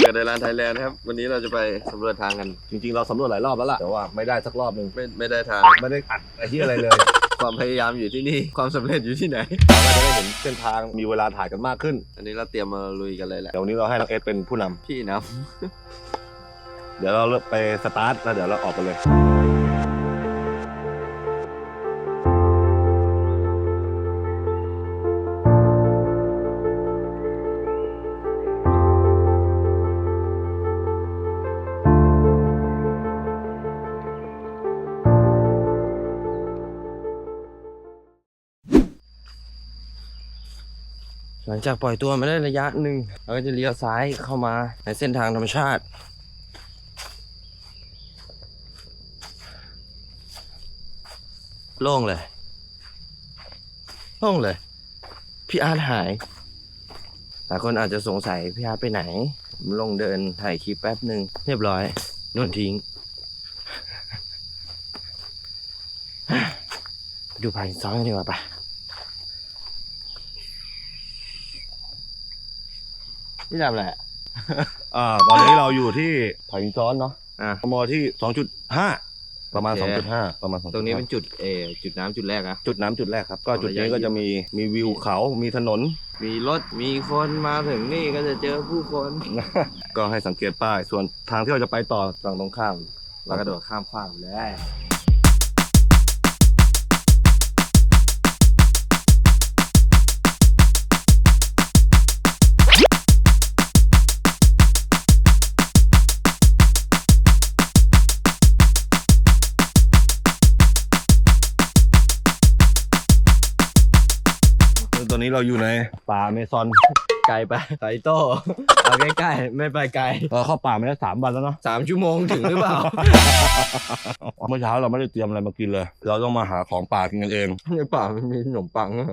เกิดในร้านไทยแลนด์ครับ วันนี้เราจะไปสำรวจทางกัน จริงๆ เราสำรวจหลายรอบแล้วล่ะ แต่ว่าไม่ได้สักรอบหนึ่งไม่ไม่ได้ทาง ไม่ได้อัดไอ้ที่อะไรเลย ความพยายามอยู่ที่นี่ ความสำเร็จอยู่ที่ไหนเราก็จะได้เห็นเส้นทาง มีเวลาถ่ายกันมากขึ้น อันนี้เราเตรียมมาลุยกันเลยแหละ เดี๋ยววันนี้เราให้น้องเอสเป็นผู้นำพี่นะ เดี๋ยวเราไปสตาร์ทแล้วเดี๋ยวเราออกกันเลย หลังจากปล่อยตัวมาได้ระยะหนึ่งเราก็จะเลี้ยวซ้ายเข้ามาในเส้นทางธรรมชาติ โล่งเลย โล่งเลย พี่อาร์ตหายหลายคนอาจจะสงสัยพี่อาร์ตไปไหน ลงเดินถ่ายคลิปแป๊บหนึ่งเรียบร้อยโดนทิ้ง ดูภายในซอยกันดีกว่าปะ นี่ทำอะไรอะอ่าตอนนี้เราอยู่ที่ไผ่ซ้อนเนาะอะมที่2.5ประมาณโอเค2.5ประมาณ2.5ตรงนี้เป็นจุดเออจุดน้ำจุดแรกอะ จุดน้ำจุดแรกครับ ก็ของจุดนี้ระยะก็จะมีมีวิวเขา มีถนน มีรถมีคนมาถึงนี่ก็จะเจอผู้คนก็ให้สังเกตป้าย ส่วนทางที่เราจะไปต่อฝั่งตรงข้าม เรากระโดดข้ามฟากไปเลย ตอนนี้เราอยู่ในป่าอเมซอนไกลไปไกลโต้เอาใกล้ๆ ไม่ไปไกลเราเข้าป่ามาได้สามวันแล้วเนาะสามชั่วโมงถึงหรือเปล่า เมื่อเช้าเราไม่ได้เตรียมอะไรมากินเลย เราต้องมาหาของป่ากินกันเอง ในป่ามันมีขนมปังเหรอ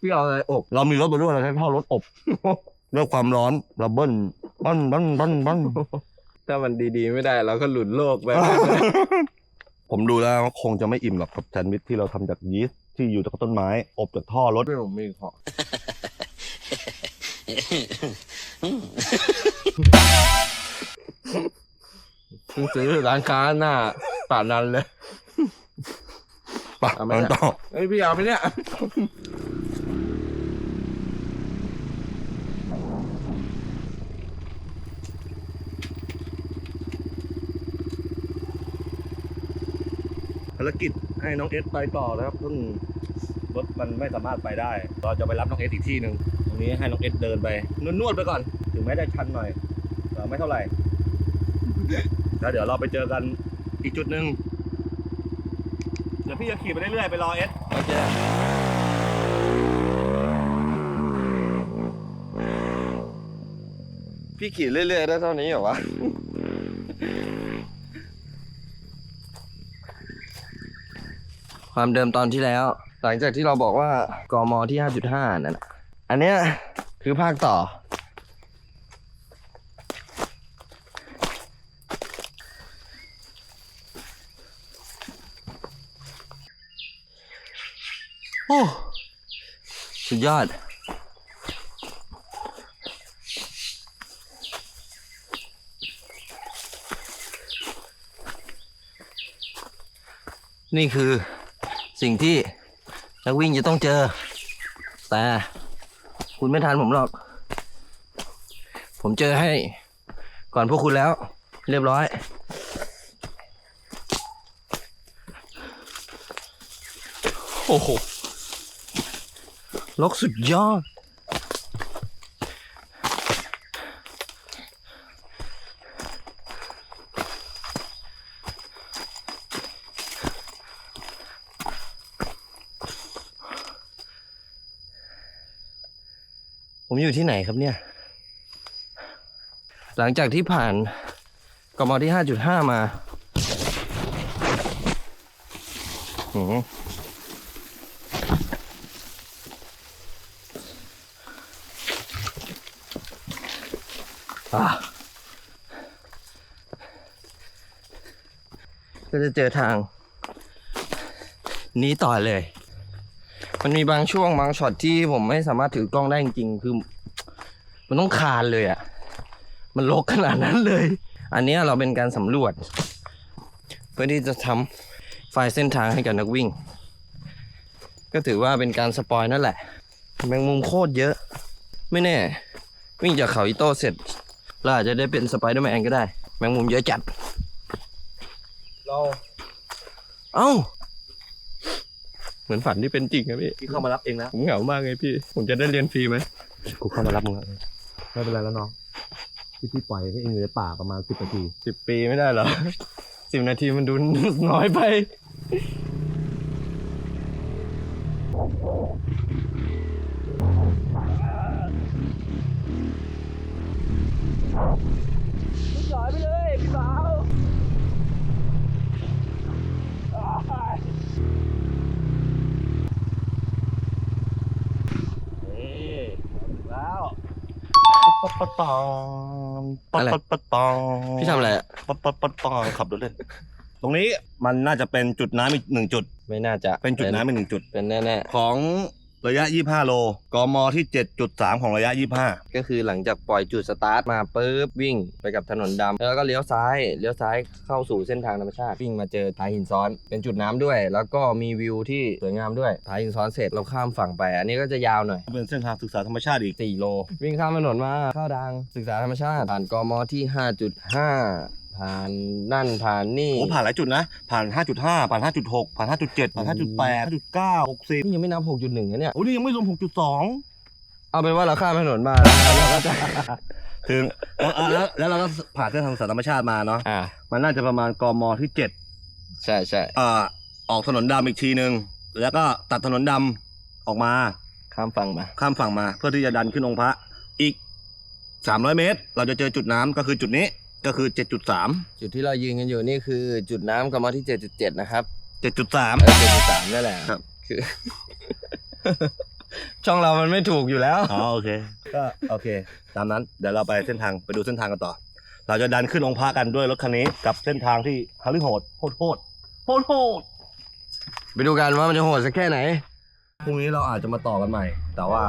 พี่เอาอะไรอบ เรามีรถมาด้วยเราใช้ท่อรถอบด้วยความร้อนเราเบิ้ลบั้นบั้นบั้นบั้นถ้ามันดีๆไม่ได้เราก็หลุดโลกไป ผมดูแล้วคงจะไม่อิ่มหรอกกับแซนด์วิชที่เราทำจากยีสต์ ที่อยู่จากต้นไม้ อบจากท่อรถ ไม่ผมมีของเพิ่งซื้อร้านค้าหน้าป่านันเลยปะเอาไหมมันเนี่ยต่อเฮ้ยพี่เอาไปเนี่ยภารกิจ ให้น้องเอสไปต่อนะครับซึ่งรถมันไม่สามารถไปได้ เราจะไปรับน้องเอสอีกที่หนึ่งตรงนี้ให้น้องเอสเดินไปนวดๆไปก่อน ถึงแม้ได้ชันหน่อยแต่ไม่เท่าไหร่แล้วเดี๋ยวเราไปเจอกันอีกจุดหนึ่งเดี๋ยวพี่จะขี่ไปเรื่อยๆไปรอเอสโอเคพี่ขี่เรื่อยๆได้เท่านี้เหรอวะ ความเดิมตอนที่แล้ว หลังจากที่เราบอกว่ากมที่ 5.5 นั่นน่ะอันเนี้ยคือภาคต่อ โอ้สุดยอด นี่คือ สิ่งที่นักวิ่งจะต้องเจอ แต่คุณไม่ทันผมหรอก ผมเจอให้ก่อนพวกคุณแล้ว เรียบร้อย โอ้โหลกสุดยอด อยู่ที่ไหนครับเนี่ย หลังจากที่ผ่านกมที่5.5มาหืมอะก็จะเจอทาง นี้ต่อเลย มันมีบางช่วงบางช็อตที่ผมไม่สามารถถือกล้องได้จริงๆ คือ มันต้องคานเลยอะ่ะ มันลกขนาดนั้นเลย อันเนี้ยเราเป็นการสำรวจ เพื่อที่จะทำไฟล์เส้นทางให้กับนักวิ่ง ก็ถือว่าเป็นการสปอยนั่นแหละ แมงมุมโคตรเยอะ ไม่แน่ วิ่งจากเขาอิโต้เสร็จเราอาจจะได้เป็นสไปเดอร์แมนก็ได้ แมงมุมเยอะจัด เราเอ้า เหมือนฝันที่เป็นจริงครับพี่พี่เข้ามารับเองนะผมเหงามากเลยพี่ ผมจะได้เรียนฟรีไหม กูเข้ามารับมึงแล้ว ไม่เป็นไรแล้วน้องที่พี่ปล่อยให้เองอยู่ในป่าประมาณสิบนาที สิบปีไม่ได้เหรอ สิบนาทีมันดูน้อยไป ปัดปัดปองปัดอะไรปัดปัดปองพี่ทำอะไรอะปัดปัดปัดปองขับรถเล่น ตรงนี้มันน่าจะเป็นจุดน้ำอีกหนึ่งจุด ไม่น่าจะเป็นจุดน้ำอีกหนึ่งจุด เป็นแน่ ของ ระยะ 25 โล กมที่ 7.3 ของระยะ 25ๆก็คือหลังจากปล่อยจุดสตาร์ทมาปุ๊บวิ่งไปกับถนนดำแล้วก็เลี้ยวซ้ายเลี้ยวซ้ายเข้าสู่เส้นทางธรรมชาติ วิ่งมาเจอผาหินซ้อน เป็นจุดน้ำด้วย แล้วก็มีวิวที่สวยงามด้วยผาหินซ้อนเสร็จเราข้ามฝั่งไป อันนี้ก็จะยาวหน่อย เป็นเส้นทางศึกษาธรรมชาติอีก 4 โล วิ่งข้ามถนนมาเข้าดังศึกษาธรรมชาติผ่านกมที่ 5.5 ผ่านนั่นผ่านนี่โอ้ผ่านหลายจุดนะ ผ่าน 5.5 ผ่าน 5.6 ผ่าน 5.7 ผ่าน 5.8 5.9 60นี่ยังไม่นับ 6.1นะเนี่ยโอ้นี่ยังไม่รวม 6.2 เอาเป็นว่าเราข้ามถนนมาแล้วเราก็จะถึงแล้วแล้วแล้วเราก็ผ่านเส้นทางศึกษาธรรมชาติมาเนาะอ่ามันน่าจะประมาณกมที่7 ใช่ใช่อ่าออกถนนดำอีกทีหนึ่งแล้วก็ตัดถนนดำออกมาข้ามฝั่งมา ข้ามฝั่งมา เพื่อที่จะดันขึ้นองค์พระอีก 300 เมตร เราจะเจอจุดน้ำก็คือจุดนี้ ก็คือ 7.3 จุดที่เรายืนกันอยู่นี่คือจุดน้ำกมที่ 7.7 นะครับ7.3เออ7.3นั่นแหละครับ คือ ช่องเรามันไม่ถูกอยู่แล้ว อ๋อโอเค ก็โอเค ตามนั้นเดี๋ยวเราไปเส้นทางไปดูเส้นทางกันต่อ เราจะดันขึ้นองค์พระกันด้วยรถคันนี้กับเส้นทางที่ฮาริโหดโหดโหดโหดโหดไปดูกันว่ามันจะโหดสักแค่ไหน พรุ่งนี้เราอาจจะมาต่อกันใหม่ แต่ว่า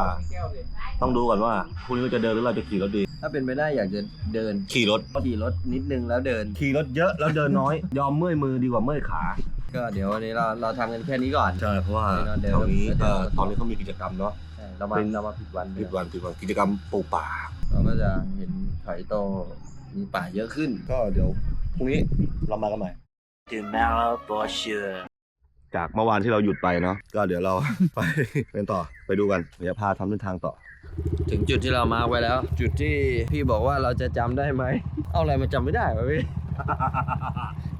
ต้องดูก่อนว่าพรุ่งนี้เราจะเดินหรือเราจะขี่รถดี ถ้าเป็นไปได้อยากจะเดินขี่รถ ขี่รถนิดนึงแล้วเดิน ขี่รถเยอะแล้วเดินน้อย ยอมเมื่อยมือดีกว่าเมื่อยขา ก็เดี๋ยววันนี้เราเราทำกันแค่นี้ก่อน ใช่ เพราะว่าเดินตอนนี้เดินเอ่อตอนนี้เขามีกิจกรรมเนาะใช่เรามาเป็นเรามาผิดวันผิดวันผิดวันกิจกรรมปลูกป่า เราก็จะเห็นไข่โตมีป่าเยอะขึ้น ก็เดี๋ยวพรุ่งนี้เรามากันใหม่ Tomorrow for sure จากเมื่อวานที่เราหยุดไปเนาะก็เดี๋ยวเรา ไปเป็นต่อไปดูกันเดี๋ยวพาทำเส้นทางต่อ ถึงจุดที่เรามาร์คไว้แล้ว จุดที่พี่บอกว่าเราจะจำได้ไหม เอาอะไรมาจำไม่ได้วะพี่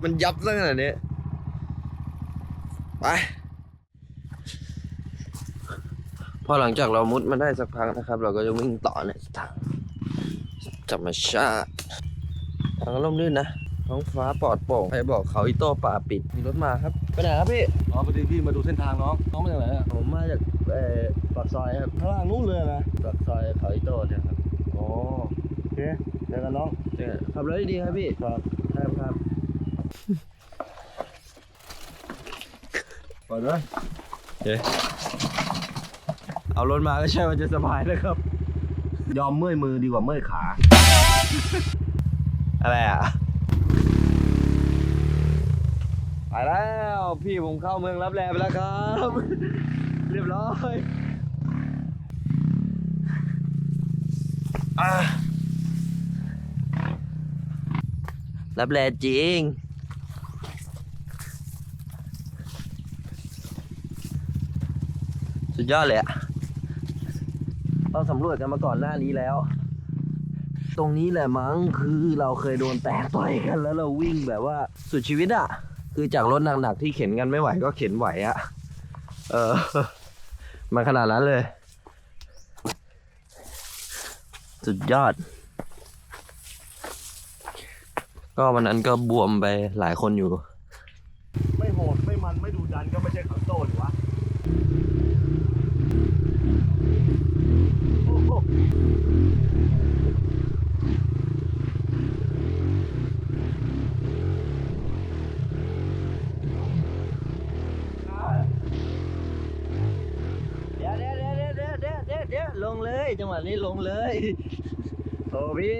มันยับซะขนาดนี้ ไป พอหลังจากเรามุดมาได้สักพักนะครับ เราก็จะวิ่งต่อในทางธรรมชาติทางร่มรื่นนะ ท้องฟ้าปลอดโปร่งใครบอกเขาอิโต้ป่าปิด มีรถมาครับ ไปไหนครับพี่ อ๋อพอดีพี่มาดูเส้นทางน้อง น้องมาจากไหนอะผมมาจากเอ่อปากซอยครับข้างล่างนู้นเลยนะปากซอยเขาอิโต้เนี่ยครับอ๋อโอเคเจอกันน้องเจอขับรถดีๆครับพี่ ครับครับครับไปเลยเอารถมาก็ใช่ว่าจะสบายนะครับ ยอมเมื่อยมือดีกว่าเมื่อยขา อะไรอะ ไป แล้วพี่ผมเข้าเมืองรับแลไปแล้วครับ เรียบร้อยอรับแลจริงสุดยอดเลยอะเราสำรวจกันมาก่อนหน้านี้แล้ว ตรงนี้แหละมั้งคือเราเคยโดนแตกต่อยกันแล้วเราวิ่งแบบว่าสุดชีวิตอะ คือจากรถหนักๆที่เข็นกันไม่ไหวก็เข็นไหวอะเออมันขนาดนั้นเลย สุดยอด ก็วันนั้นก็บวมไปหลายคนอยู่ ไม่โหด ไม่มันไม่ดูดันก็ไม่ใช่ขังโตหรือวะ นี้ลงเลยโอ้พี่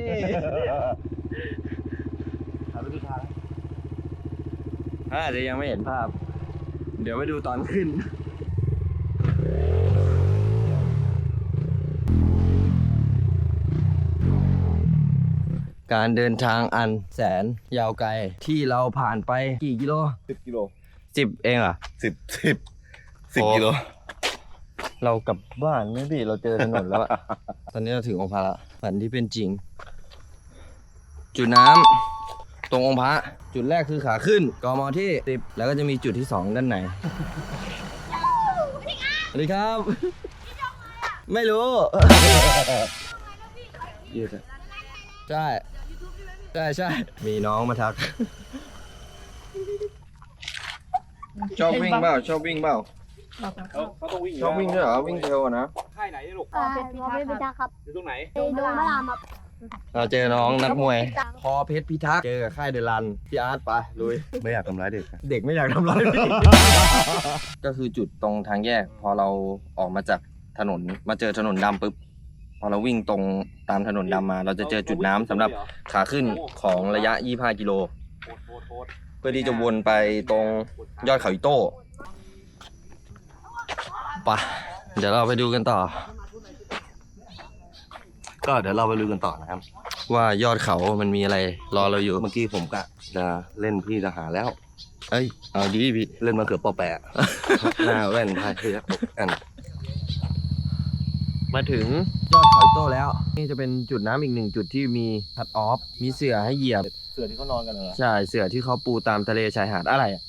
หาไปดูทางอาจจะยังไม่เห็นภาพ เดี๋ยวไปดูตอนขึ้นการเดินทางอันแสนยาวไกลที่เราผ่านไปกี่กิโลสิบกิโลสิบเองเหรอะสิบสิบสิบโอ้กิโล เรากลับบ้านไหม่พี่เราเจอถนนแล้วอะตอนนี้เราถึงองค์พระละฝันที่เป็นจริง จุดน้ำตรงองค์พระ จุดแรกคือขาขึ้นกมที่สิบแล้วก็จะมีจุดที่สองด้านในสวัสดีครับ ไม่รู้ยืดอะใช่ใช่ใช่มีน้องมาทัก ชอบวิ่งเปล่าชอบวิ่งเปล่า เขาเขาต้องวิ่งชอบวิ่งด้วยเหรอวิ่งเร็วอะนะค่ายไหนลูกพอเพชรพิทักษ์ครับอยู่ตรงไหนไปดูพระรามครับเราเจอน้องนักมวย พอเพชรพิทักษ์เจอกับค่ายเดลันพี่อาร์ตไปลุย ไม่อยากทำร้ายเด็กเด็กไม่อยากทำร้ายพี่ ก็คือจุดตรงทางแยก พอเราออกมาจากถนนมาเจอถนนดำปุ๊บพอเราวิ่งตรงตามถนนดำมา เราจะเจอจุดน้ำสำหรับขาขึ้นของระยะ 25 กิโลเพื่อที่จะวนไปตรงยอดเขาอิโต้ไปะเดี๋ยวเราไปดูกันต่อ ก็เดี๋ยวเราไปลุยกันต่อนะครับ ว่ายอดเขามันมีอะไรรอเราอยู่ เมื่อกี้ผมกะจะเล่นพี่ทหารแล้ว เอ้ย เอาดีพี่ เล่นมาเขือปอแปะ หน้าแว่นพายเรืออันมาถึงยอดเขาอิโต้แล้ว นี่จะเป็นจุดน้ำอีกหนึ่งจุดที่มีคัดออฟ มีเสือให้เหยียบ เสือที่เขานอนกันเหรอ ใช่ เสือที่เขาปูตามทะเลชายหาดอะไรอะ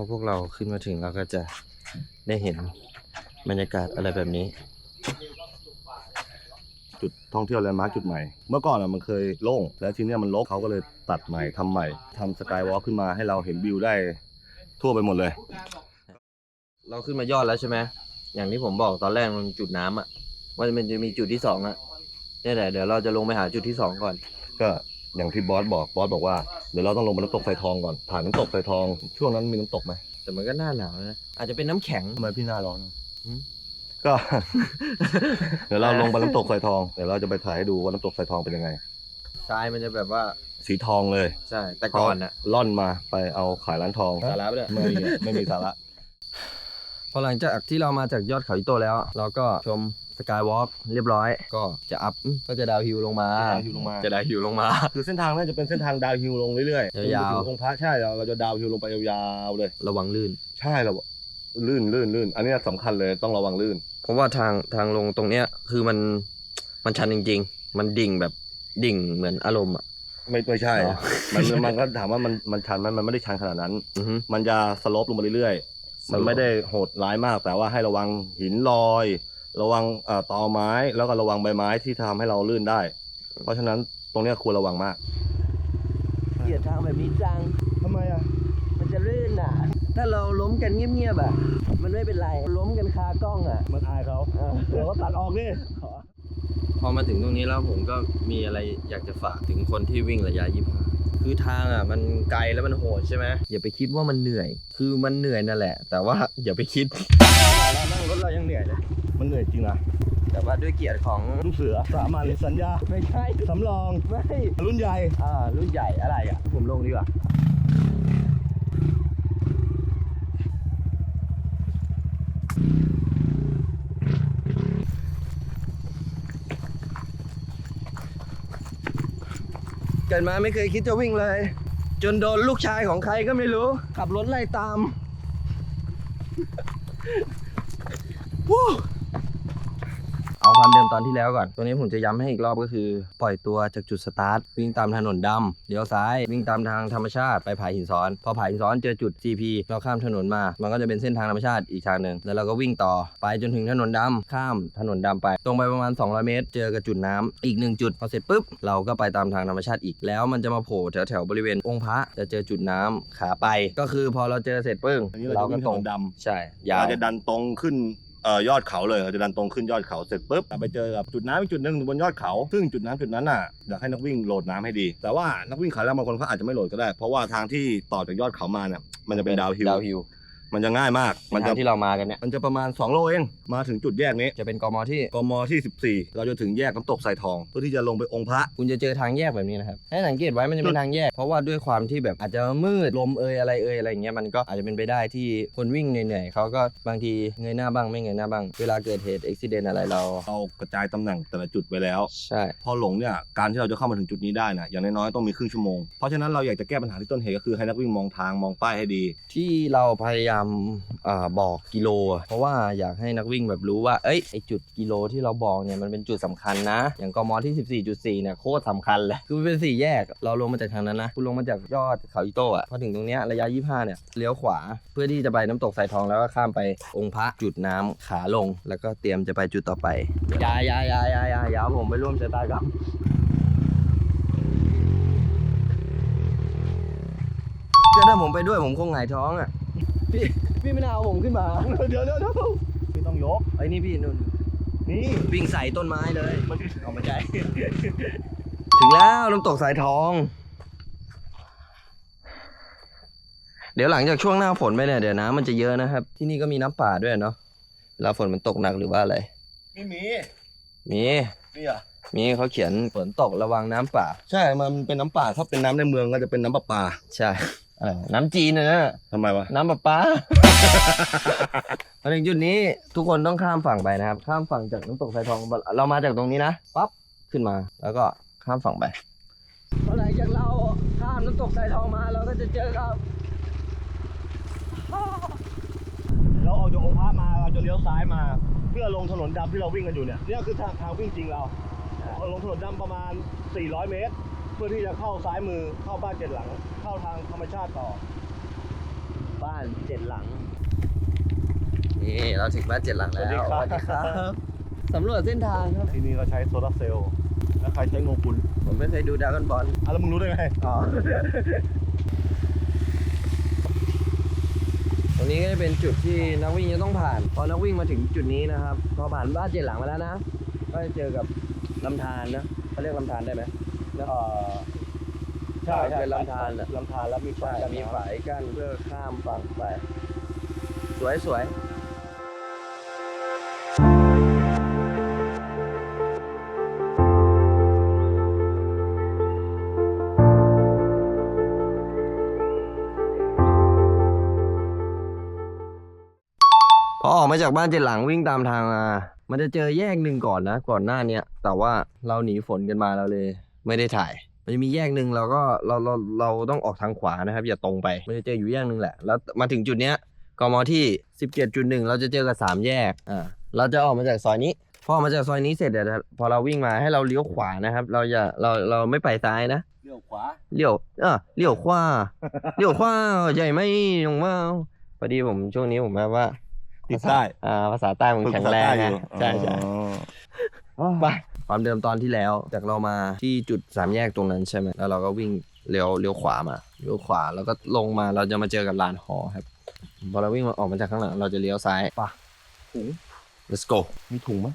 อพวกเราขึ้นมาถึงเราก็จะได้เห็นบรรยากาศอะไรแบบนี้ จุดท่องเที่ยวแลนด์มาร์คจุดใหม่ เมื่อก่อนอะมันเคยโล่ง แล้วทีเนี้ยมันรกเขาก็เลยตัดใหม่ทำใหม่ทำสกายวอล์กขึ้นมาให้เราเห็นวิวได้ทั่วไปหมดเลย เราขึ้นมายอดแล้วใช่ไหมอย่างที่ผมบอกตอนแรกมันจุดน้ำอะว่ามันจะมีจุดที่สองอะเนี่ยแหละเดี๋ยวเราจะลงไปหาจุดที่สองก่อน ก็อย่างที่บอสบอกบอสบอกว่า เดี๋ยวเราต้องลงไปน้ำตกไฟทองก่อน ผ่านน้ำตกไฟทอง ช่วงนั้นมีน้ำตกไหมแต่มันก็หน้าหนาวนะ อาจจะเป็นน้ำแข็ง ทำไมพี่หน้าร้อนอืม ก็ เดี๋ยวเราลงไปน้ำตกไฟทอง เดี๋ยวเราจะไปถ่ายให้ดูว่าน้ำตกไฟทองเป็นยังไง ทรายมันจะแบบว่า สีทองเลย ใช่ แต่ก่อนอะล่อนมาไปเอาขายร้านทอง สาระไปเลยไม่มีอะไม่มีสาระ พอหลังจากที่เรามาจากยอดเขาอิโต้แล้ว เราก็ชม สกายวอล์กเรียบร้อย ก็จะอัพอืมก็จะดาวฮิลลงมา ดาวฮิลลงมา จะดาวฮิลลงมา คือเส้นทางน่าจะเป็นเส้นทางดาวฮิลลงเรื่อยๆยาวๆจนไปถึงองค์พระใช่เราเราจะดาวฮิลลงไปยาวๆเลย ระวังลื่น ใช่เราลื่นลื่นลื่นอันนี้สำคัญเลยต้องระวังลื่น เพราะว่าทางทางลงตรงเนี้ยคือมันมันชันจริง ๆ มันดิ่งแบบดิ่งเหมือนอารมณ์อะไม่ไม่ใช่อ๋อมันมันก็ถามว่ามันมันชันไหมันมันไม่ได้ชันขนาดนั้นอือฮึมันจะสโลปลงมาเรื่อยๆ มันไม่ได้โหดร้ายมากแต่ว่าให้ระวังหินลอย ระวังเอ่อตอไม้แล้วก็ระวังใบไม้ที่ทำให้เราลื่นได้ เพราะฉะนั้นตรงเนี้ยควรระวังมาก เกียดทางแบบนี้จัง ทำไมอะ มันจะลื่นอะ ถ้าเราล้มกันเงียบๆอะ มันไม่เป็นไร ล้มกันคากล้องอะ มันอายเขาเดี๋ยวก็ตัดออกดิพอมาถึงตรงนี้แล้วผมก็มีอะไรอยากจะฝากถึงคนที่วิ่งระยะยี่ห้าคือทางอะมันไกลแล้วมันโหดใช่ไหมอย่าไปคิดว่ามันเหนื่อย คือมันเหนื่อยนั่นแหละ แต่ว่าอย่าไปคิดเรานั่งรถเรายังเหนื่อยเลย มันเหนื่อยจริงนะแต่ว่าด้วยเกียรติของลูกเสือสามัญสัญญาไม่ใช่สำรองไม่รุ่นใหญ่อ่ารุ่นใหญ่อะไรอะ ผมลงดีกว่าเกิดมาไม่เคยคิดจะวิ่งเลย จนโดนลูกชายของใครก็ไม่รู้ ขับรถไล่ตามวู้ เอาความเดิมตอนที่แล้วก่อน ตัวนี้ผมจะย้ำให้อีกรอบก็คือ ปล่อยตัวจากจุดสตาร์ท วิ่งตามถนนดำเลี้ยวซ้าย วิ่งตามทางธรรมชาติไปผาหินซ้อน พอผาหินซ้อนเจอจุด CP เราข้ามถนนมา มันก็จะเป็นเส้นทางธรรมชาติอีกทางหนึ่ง แล้วเราก็วิ่งต่อไปจนถึงถนนดำข้ามถนนดำไป ตรงไปประมาณ 200 เมตร เจอกับจุดน้ำอีกหนึ่งจุดพอเสร็จปุ๊บเราก็ไปตามทางธรรมชาติอีกแล้วมันจะมาโผล่แถวแถวๆบริเวณองค์พระจะเจอจุดน้ำขาไป ก็คือพอเราเจอเสร็จปึ้งอันนี้เราจะวิ่งถนนดำ ใช่ยาว เราจะดันตรงขึ้นเอ่อยอดเขาเลยเราจะดันตรงขึ้นยอดเขาเสร็จปุ๊บไปเจอกับจุดน้ำอีกจุดหนึ่งบนยอดเขา ซึ่งจุดน้ำจุดนั้นน่ะอยากให้นักวิ่งโหลดน้ำให้ดี แต่ว่านักวิ่งขาแรงบางคนเขาอาจจะไม่โหลดก็ได้ เพราะว่าทางที่ต่อจากยอดเขามาเนี่ยมันจะเป็นดาวฮิล มันจะง่ายมาก มันจะทางที่เรามากันเนี่ย มันจะประมาณ 2 โลเอง มาถึงจุดแยกนี้จะเป็นกมที่ กมที่ 14 เราจะถึงแยกน้ำตกสายทอง เพื่อที่จะลงไปองค์พระ คุณจะเจอทางแยกแบบนี้นะครับ ให้สังเกตไว้มันจะเป็นทางแยก เพราะว่าด้วยความที่แบบอาจจะมืด ลมเอยอะไรเอยอะไรอย่างเงี้ยมันก็อาจจะเป็นไปได้ที่คนวิ่งเหนื่อยๆเขาก็บางทีเงยหน้าบ้างไม่เงยหน้าบ้าง เวลาเกิดเหตุอุบิเหตุอะไรเรา เรากระจายตำแหน่งแต่ละจุดไปแล้ว ใช่ พอหลงเนี่ย การที่เราจะเข้ามาถึงจุดนี้ได้นะอย่างน้อยๆต้องมีครึ่งชั่วโมง เพราะฉะนั้นเราอยากจะแก้ปัญหาที่ต้นเหตุก็คือให้นักวิ่งมองทางมองป้ายให้ดี ที่เราพยายามอบอกกิโล เพราะว่าอยากให้นักวิ่งแบบรู้ว่า เอ้ยไอจุดกิโลที่เราบอกเนี่ยมันเป็นจุดสำคัญนะ อย่างกมที่ 14.4 เนี่ยโคตรสำคัญเลย คือมันเป็นสี่แยกเราลงมาจากทางนั้นนะ คุณลงมาจากยอดเขาอิโต้อะพอถึงตรงเนี้ยระยะ 25 เนี่ยเลี้ยวขวาเพื่อที่จะไปน้ำตกสายทองแล้วก็ข้ามไปองค์พระจุดน้ำขาลง แล้วก็เตรียมจะไปจุดต่อไปยายายายายาอยาผมไปร่วมชะตากรรมก็ถ้าผมไปด้วยผมคงหงายท้องอะ พี่พี่ไม่น่าเอาผมขึ้นมา เดี๋ยวเดี๋ยวเดี๋ยวไม่ต้องยกไอ้นี่พี่นุ่นนี่วิ่งใส่ต้นไม้เลยมันเอามาใจ ถึงแล้วน้ำตกสายทอง เดี๋ยวหลังจากช่วงหน้าฝนไปเนี่ยเดี๋ยวน้ำมันจะเยอะนะครับ ที่นี่ก็มีน้ำป่าด้วยเนาะเวลาฝนมันตกหนักหรือว่าอะไรไม่มีมีนี่อะมีเขาเขียนฝนตกระวังน้ำป่า ใช่มันเป็นน้ำป่าถ้าเป็นน้ำในเมืองก็จะเป็นน้ำประปา ใช่ เออน้ำจีนนะนะทำไมวะ น้ำประปามาถึงจุดนี้ทุกคนต้องข้ามฝั่งไปนะครับ ข้ามฝั่งจากน้ำตกสายทอง เรามาจากตรงนี้นะปั๊บขึ้นมา แล้วก็ข้ามฝั่งไปพอหลังจากเราข้ามน้ำตกสายทองมาเราก็จะเจอกับ เราออกจากองค์พระมาเราจะเลี้ยวซ้ายมา เพื่อลงถนนดำที่เราวิ่งกันอยู่เนี่ยเนี่ยคือทางทางวิ่งจริงเราเราลงถนนดำประมาณ 400 เมตรเพื่อที่จะเข้าซ้ายมือเข้าบ้านเจ็ดหลัง เข้าทางธรรมชาติต่อ บ้านเจ็ดหลัง นี่เราถึงบ้านเจ็ดหลังแล้วสวัสดีครับสครับสำรวจเส้นทางครับ ที่นี่ก็ใช้โซลาร์เซลล์แล้วใครใช้โงกุลผมไม่เคยดูดราก้อนบอลอะแล้วมึงรู้ได้ไงอ๋อ ตรงนี้ก็จะเป็นจุดที่นักวิ่งจะต้องผ่าน พอนักวิ่งมาถึงจุดนี้นะครับ พอผ่านบ้านเจ็ดหลังมาแล้วนะ ก็จะเจอกับลำธารนะเขาเรียกลำธารได้ไหม เอ่อใช่ใช่เป็นลำธารแหละลำธารแล้วมีใช่ฝายมีฝายกั้นเพื่อข้ามฝั่งไป สวยสวยพอออกมาจากบ้านเจ็ดหลังวิ่งตามทางมา มันจะเจอแยกหนึ่งก่อนนะ ก่อนหน้าเนี้ยแต่ว่าเราหนีฝนกันมาเราเลย ไม่ได้ถ่าย มันจะมีแยกหนึ่งเราก็เราเราเราต้องออกทางขวานะครับ อย่าตรงไปมันจะเจออยู่แยกหนึ่งแหละ แล้วมาถึงจุดเนี้ยกมที่ 17.1 เราจะเจอกับ3แยกอ่าเราจะออกมาจากซอยนี้พอออกมาจากซอยนี้เสร็จเดี๋ยวพอเราวิ่งมาให้เราเลี้ยวขวานะครับ เราอย่าเราเราไม่ไปซ้ายนะเลี้ยวขวาเลี้ยวเออเลี้ยวขวาเลี้ยวขวาใหญ่ไหมลงมาพอดีผมช่วงนี้ผมแบบว่าติดใต้อ่าภาษาใต้ผมแข็งแรงไงใช่ใช่อ๋อไป ความเดิมตอนที่แล้ว จากเรามาที่จุดสามแยกตรงนั้นใช่ไหมแล้วเราก็วิ่งเลี้ยวเลี้ยวขวามาเลี้ยวขวาแล้วก็ลงมาเราจะมาเจอกับลานหอครับพอเราวิ่งมาออกมาจากข้างหลังเราจะเลี้ยวซ้ายปะถุง let's go มีถุงไหม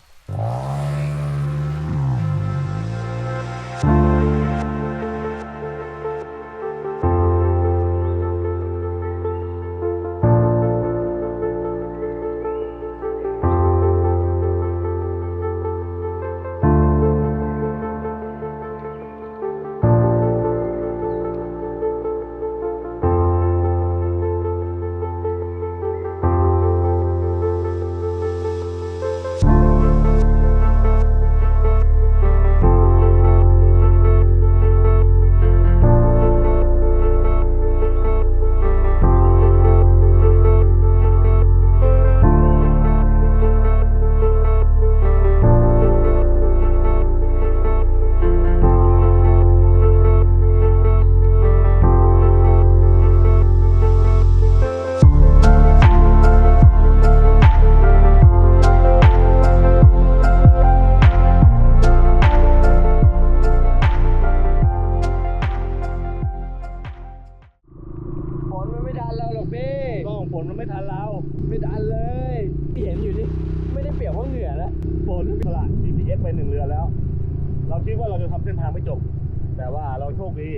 คดี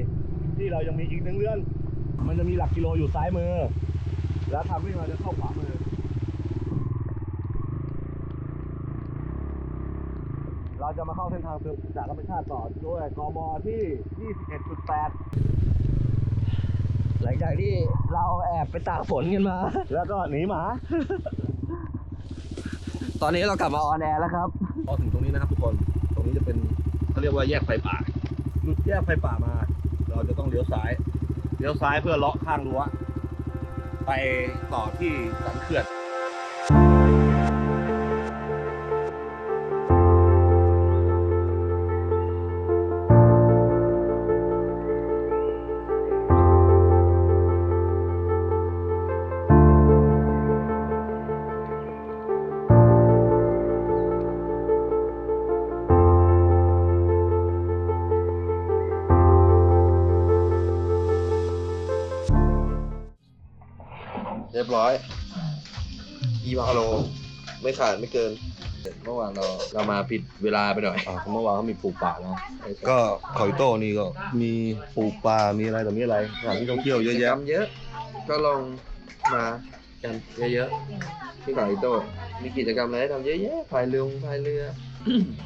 ที่เรายังมีอีกหนึ่งเรือน มันจะมีหลักกิโลอยู่ซ้ายมือ แล้วทำวิ่งมาจะเข้าขวามือ เราจะมาเข้าเส้นทางศึกษาธรรมชาติต่อด้วยกมที่ 21.8 หลังจากที่เราแอบไปตากฝนกันมา แล้วก็หนีหมา ตอนนี้เรากลับมาออนแอร์แล้วครับ พอถึงตรงนี้นะครับทุกคน ตรงนี้จะเป็นเขาเรียกว่าแยกไฟป่า หลุดแยกไฟป่ามา เราจะต้องเลี้ยวซ้าย เลี้ยวซ้ายเพื่อเลาะข้างรั้ว ไปต่อที่สันเขื่อน เรียบร้อย อีวาโล ไม่ขาดไม่เกิน เมื่อวานเราเรามาผิดเวลาไปหน่อย อ่าเมื่อวานเขามีปลูกป่าเนาะก็คอยโต้นี่ก็มีปลูกป่ามีอะไรต่อมีอะไรสถานที่ท่องเที่ยวเยอะกิจกรแยะรมเยอะ ก็ลองมากันเยอะๆที่เกาะอิโต้มีกิจกรรมอะไรให้ทำเยอะแยะพายเรือพายเรือ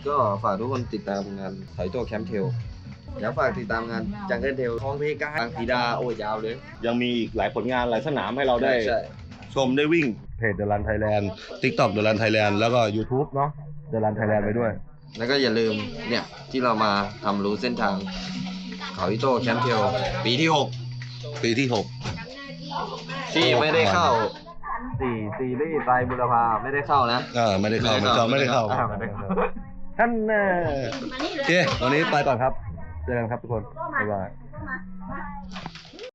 ก็ฝากทุกคนติดตามงานเกาะอิโต้แคมป์เทล แล้วฝากติดตามงานจังเกิลเทลทองเพกาทางสีดาโอ้ยยาวเลยยังมีอีกหลายผลงานหลายสนามให้เราได้ ใช่ ชมได้วิ่งเพจเดลันไทยแลนด์ TikTok เดลันไทยแลนด์แล้วก็ YouTube เนาะเดลันไทยแลนด์ไปด้วย แล้วก็อย่าลืมเนี่ยที่เรามาทำรู้เส้นทาง เขาอิโต้แคมป์เทลปีที่ ปีที่ 6 ที่ไม่ได้เข้าสี่ซีรีส์ไตรบุรพาไม่ได้เข้านะ 6 อ่าไม่ได้เข้าไม่ไม่ได้เข้าเข้าไม่ได้เข้าอ่าไม่ได้เข้าท่านแน่โอเควันนี้ไปก่อนครับ เจอกันครับทุกคนบ๊ายบาย